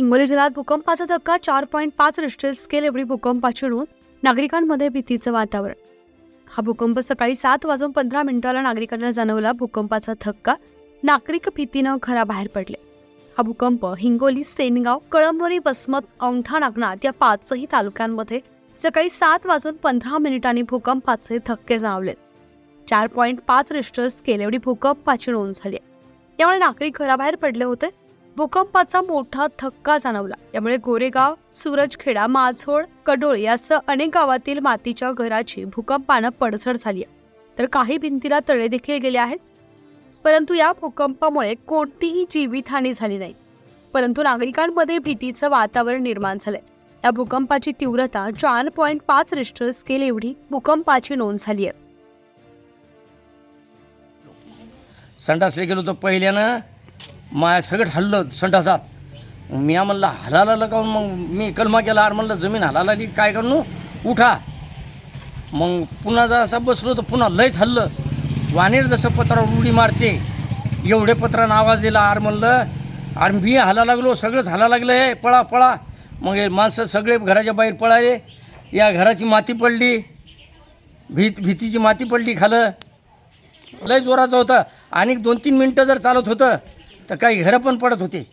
हिंगोली जिल्ह्यात भूकंपाचा धक्का चार पॉईंट पाच रिस्टर स्केल एवढी भूकंपाची नोंद नागरिकांमध्ये भीतीचं वातावरण. हा भूकंप सकाळी सात वाजून पंधरा मिनिटाला नागरिकांना जाणवला भूकंपाचा धक्का. नागरिक भीतीनं घराबाहेर पडले. हा भूकंप हिंगोली सेनगाव कळंबोरी वसमत औंढा नागनाथ या पाचही तालुक्यांमध्ये सकाळी सात वाजून पंधरा मिनिटांनी भूकंपाचे धक्के जाणवले. चार पॉईंट पाच रिश्टर स्केल एवढी भूकंपाची नोंद झाली त्यामुळे यामुळे नागरिक घराबाहेर पडले होते. भूकंपाचा मोठा धक्का जाणवला. यामुळे गोरेगाव सूरजखेडा माझोड कडोळ यासह अनेक गावातील मातीच्या घराची भूकंपानं पडझड झाली आहे. तर काही भिंतीला तळे देखील गेले आहेत. परंतु या भूकंपामुळे कोणतीही जीवितहानी झाली नाही. परंतु नागरिकांमध्ये भीतीचं वातावरण निर्माण झालंय. या भूकंपाची तीव्रता चार पॉईंट पाच रिश्टर स्केल एवढी भूकंपाची नोंद झाली आहे. संडासला गेलो तर पहिल्यानं माया सगळं हल्लं संडासात. मी म्हणलं हलाला लगावून मग मी कलमा केला आर म्हणलं जमीन हलाला की काय करू? उठा. मग पुन्हा जर असं बसलो तर पुन्हा लयच हल्लं. वानेर जसं पत्रावर उडी मारते एवढे पत्रानं आवाज दिला आर म्हणलं आर मी हाला लागलो सगळंच हाला लागलं हे पळा पळा. मग हे माणसं सगळे घराच्या बाहेर पळाले. या घराची माती पडली. भीत भीतीची माती पडली खालं. लय जोराचं होतं. आणि दोन तीन मिनटं जर चालत होतं तर काही घरं पण पडत होते.